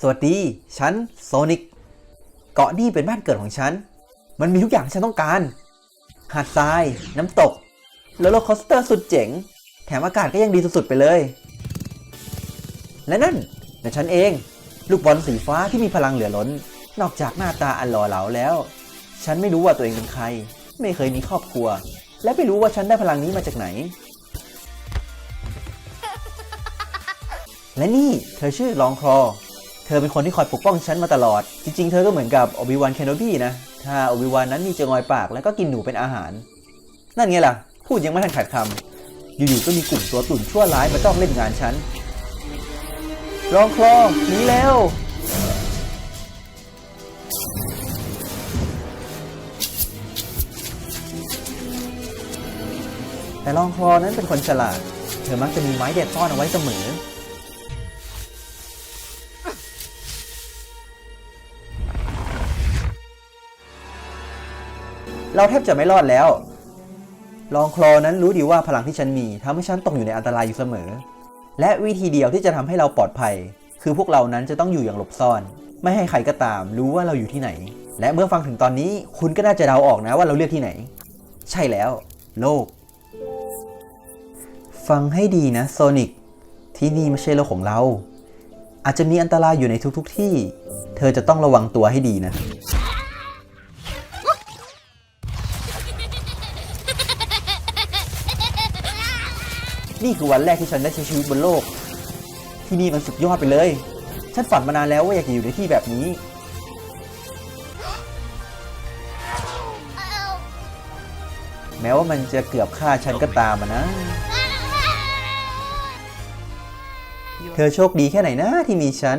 สวัสดี ฉันโซนิก เกาะนี่เป็นบ้านเกิดของฉัน มันมีทุกอย่างที่ฉันต้องการ หาดทราย น้ำตกโรลเลอร์คอสเตอร์สุดเจ๋ง แถมอากาศก็ยังดีสุดๆไปเลย และนั่นแต่ฉันเอง ลูกบอลสีฟ้าที่มีพลังเหลือล้น นอกจากหน้าตาอันหล่อเหลาแล้ว ฉันไม่รู้ว่าตัวเองเป็นใคร ไม่เคยมีครอบครัว และไม่รู้ว่าฉันได้พลังนี้มาจากไหน และนี่เธอชื่อลองคลอ เธอเป็นคนที่คอยปกป้องฉันมาตลอด จริงๆ เธอก็เหมือนกับโอบิวันแคนโนบีนะ ถ้าโอบิวันนั้นมีจงอยปากแล้วก็กินหนูเป็นอาหาร นั่นไงล่ะ พูดยังไม่ทันขาดคำอยู่ๆ ก็มีกลุ่มตัวตุ่นชั่วร้ายมาจ้องเล่นงานฉัน ลองคลองหนีเร็วแต่ลองคลอนั้นเป็นคนฉลาด เธอมักจะมีไม้เด็ดซ่อนเอาไว้เสมอ เราแทบจะไม่รอดแล้ว ลองคลอนั้นรู้ดีว่าพลังที่ฉันมีทำให้ฉันตกอยู่ในอันตรายอยู่เสมอ และวิธีเดียวที่จะทำให้เราปลอดภัย คือพวกเรานั้นจะต้องอยู่อย่างหลบซ่อน ไม่ให้ใครก็ตามรู้ว่าเราอยู่ที่ไหน และเมื่อฟังถึงตอนนี้คุณก็น่าจะเดาออกนะว่าเราเลือกที่ไหน ใช่แล้ว โลก ฟังให้ดีนะโซนิกที่นี่ไม่ใช่โลกของเรา อาจจะมีอันตรายอยู่ในทุกๆทที่ เธอจะต้องระวังตัวให้ดีนะ นี่คือวันแรกที่ฉันได้ใช้ชีวิตบนโลก ที่นี่มันสุดยอดไปเลย ฉันฝันมานานแล้วว่าอยากจะอยู่ในที่แบบนี้ แม้ว่ามันจะเกือบฆ่าฉันก็ตามนะ เธอโชคดีแค่ไหนนะที่มีฉัน